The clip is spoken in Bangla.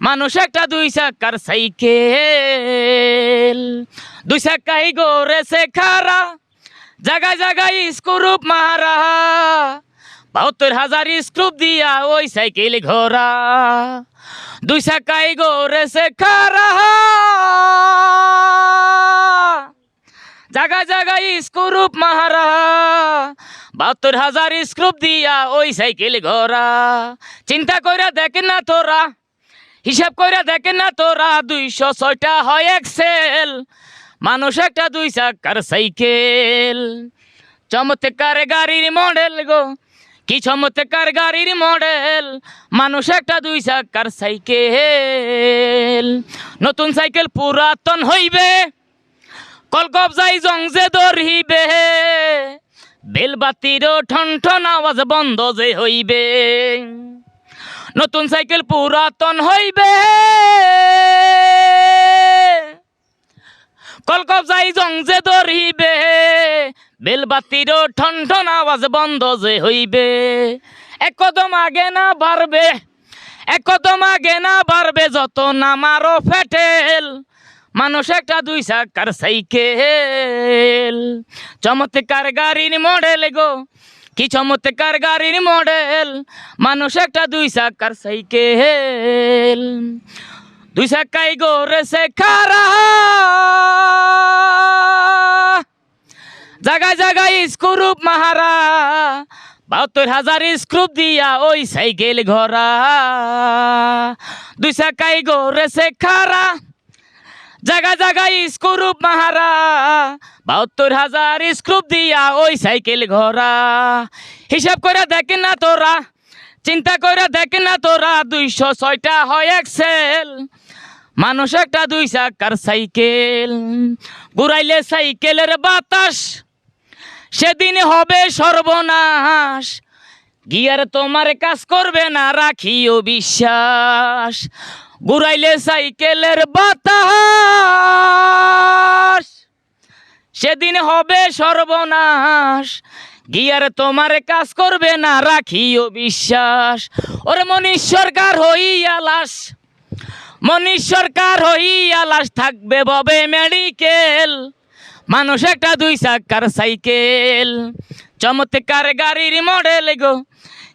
মানুষ একটা দুই চাকার সাইকেল। দুই চাকাই গোরেছে খারা জায়গায় জায়গায় স্ক্রুপ মারা। বাহাত্তর হাজার স্ক্রুপ দিয়া ওই সাইকেল ঘোরা। দুই চাকাই গোরেছে খারা জায়গায় জায়গায় স্ক্রুপ মারা। বাহাত্তর হাজার স্ক্রুপ দিয়া ওই সাইকেল ঘোরা। চিন্তা কইরা দেখ না তোরা হিসাব কইরা দেখেন না তোরা দুইশো ছয়টা হয় এক্সেল মানুষ একটা দুই চাকার সাইকেল। চমৎকার গাড়ির মডেল গো। কি চমৎকার গাড়ির মডেল? মানুষ একটা দুই চাকার সাইকেল। নতুন সাইকেল পুরাতন হইবে। কলকব যাই জংজে ধরিবে। বেলবাতিরও ঠন ঠন আওয়াজ বন্ধ যে হইবে। নতুন সাইকেল পুরাতন হইবে। কলকব যাই জংজে ধরিবে, বেলবাতিরও ঠন ঠন আওয়াজ বন্ধ যে হইবে। এক কদম আগে না বাড়বে, এক কদম আগে না বাড়বে যত নামারও ফেটেল। মানুষ একটা দুই চাকার সাইকেল। চমৎকার গাড়ির মডেল গো কি চমৎকার গাড়ির মডেল? মানুষ একটা দুই চাকার সাইকেল। দুই চাকাই গোরেছে খারা জায়গায় জায়গায় স্ক্রুপ মাহারা। বাহাত্তর হাজার স্ক্রুপ দিয়া ওই সাইকেল ঘোরা। দুই চাকাই গোরেছে খারা জায়গা জায়গায় স্ক্রুপ মাহারা। বাহাত্তর হাজার স্ক্রুপ দিয়া ওই সাইকেল ঘোরা। হিসাব করে দেখেন না তোরা, চিন্তা করে দেখে না তোরা, দুইশো ছয়টা হয় এক্সেল মানুষ একটা দুই চাকার সাইকেল, ঘুরাইলে সাইকেলের বাতাস। সেদিন হবে সর্বনাশ, গিয়ার তোমার কাজ করবে না, রাখিও বিশ্বাস। ঘুরাইলে সাইকেলের বাতাস। সেদিন হবে সর্বনাশ, গিয়ার তোমার কাজ করবে না, রাখিও বিশ্বাস। ওরে মনীষ সরকার হইয়া লাশ, মনীষ সরকার হইয়া লাশ থাকবে ববে মেডিকেল। মানুষ একটা দুই চাকার সাইকেল, চমৎকার গাড়ির মডেল গো।